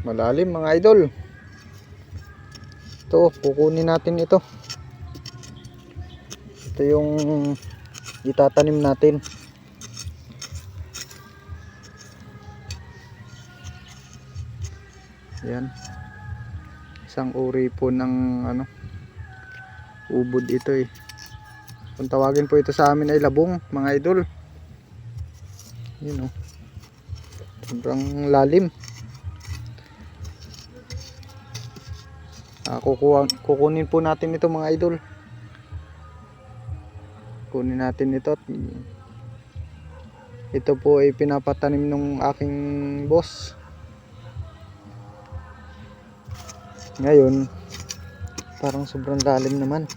Malalim mga idol. Ito, kukunin natin ito. Ito yung itatanim natin. Yan. Isang uri po ng ano ubod ito eh. Kung tawagin po ito sa amin ay labong mga idol. Yun oh. Sobrang lalim. Ah, kukuha, kukunin po natin ito mga idol. Kunin natin ito ito po ay pinapatanim ng aking boss. Ngayon, parang sobrang lalim naman.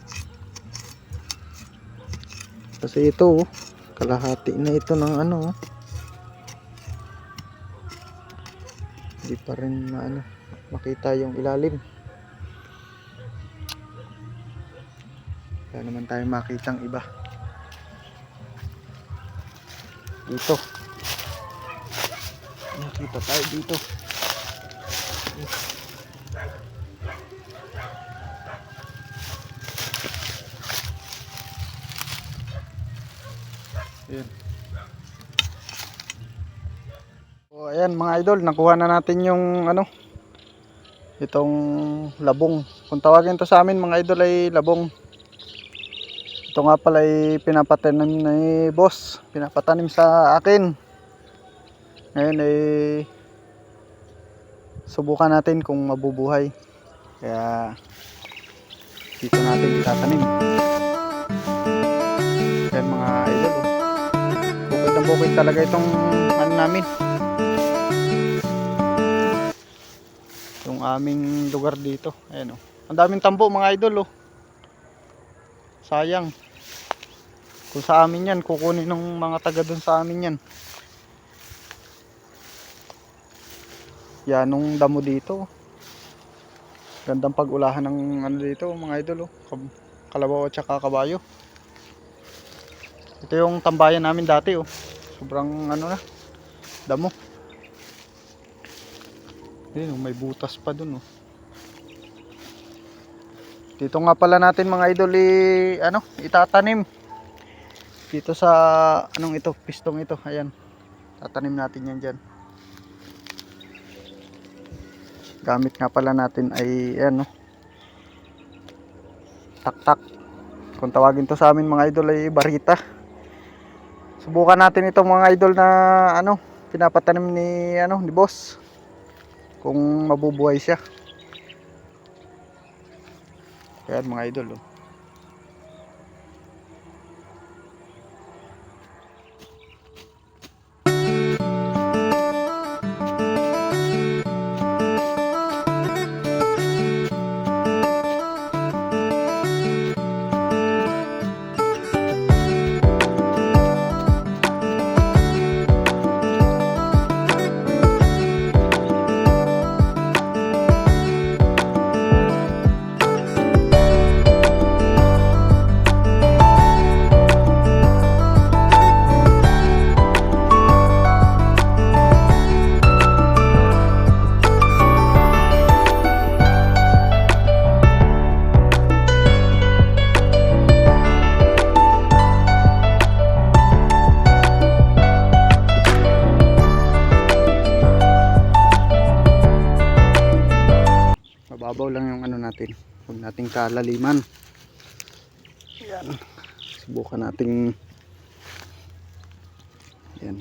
Kasi ito, oh, kalahati na ito ng ano. oh. Hindi pa rin maano, makita yung ilalim. Wala naman tayo makitang iba. Dito. Nakita tayo dito. Ayan. So, ayan mga idol, nakuha na natin yung ano itong labong. Kung tawagin to sa amin mga idol ay labong. Ito nga pala ay pinapatanim ni boss. Pinapatanim sa akin. Ngayon ay subukan natin kung mabubuhay. Kaya dito natin itatanim. Ayan mga idol. Bukid na bukid talaga itong ano namin. Yung aming lugar dito. Ayan oh. Ang daming tambo mga idol oh. Sayang. Kung sa amin yan, kukunin ng mga taga dun sa amin yan. Yan, nung damo dito. Gandang pag-ulahan ng ano dito, mga idol. Oh. Kalabaw at saka kabayo. Ito yung tambayan namin dati. Oh. Sobrang ano na, damo. Ayun, oh, may butas pa dun. Oh. Dito nga pala natin mga idol i ano, itatanim. Dito sa anong ito, pistong ito. Ayan. Tatanim natin yan diyan. Gamit nga pala natin ay ano. Taktak. Kung tawagin to sa amin mga idol ay barita. Subukan natin itong mga idol na ano, pinapatanim ni ano, ni boss. Kung mabubuhay siya. Ayan mga idol. Oh. Mababaw lang yung ano natin. Huwag nating kalaliman. Yan. Subukan nating yan.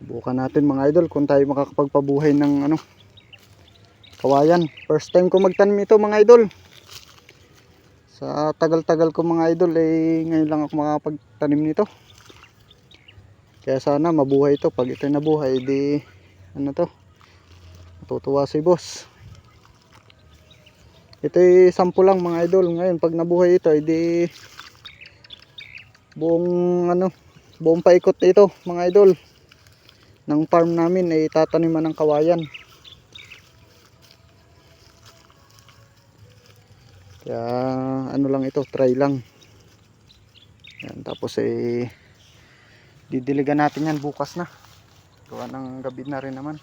Subukan natin mga idol kung tayo makakapagpabuhay ng ano kawayan. First time ko magtanim ito mga idol. Sa tagal-tagal ko mga idol eh ngayon lang ako makapagtanim nito. Kaya sana mabuhay ito. Pag ito nabuhay di ano to. Matutuwa si boss. Ito ay sampu lang mga idol. Ngayon pag nabuhay ito ay di buong ano buong paikot ito mga idol ng farm namin ay tataniman ng kawayan. Kaya ano lang ito, try lang. Yan, tapos eh didiligan natin yan bukas na. Gawa ng gabi na rin naman.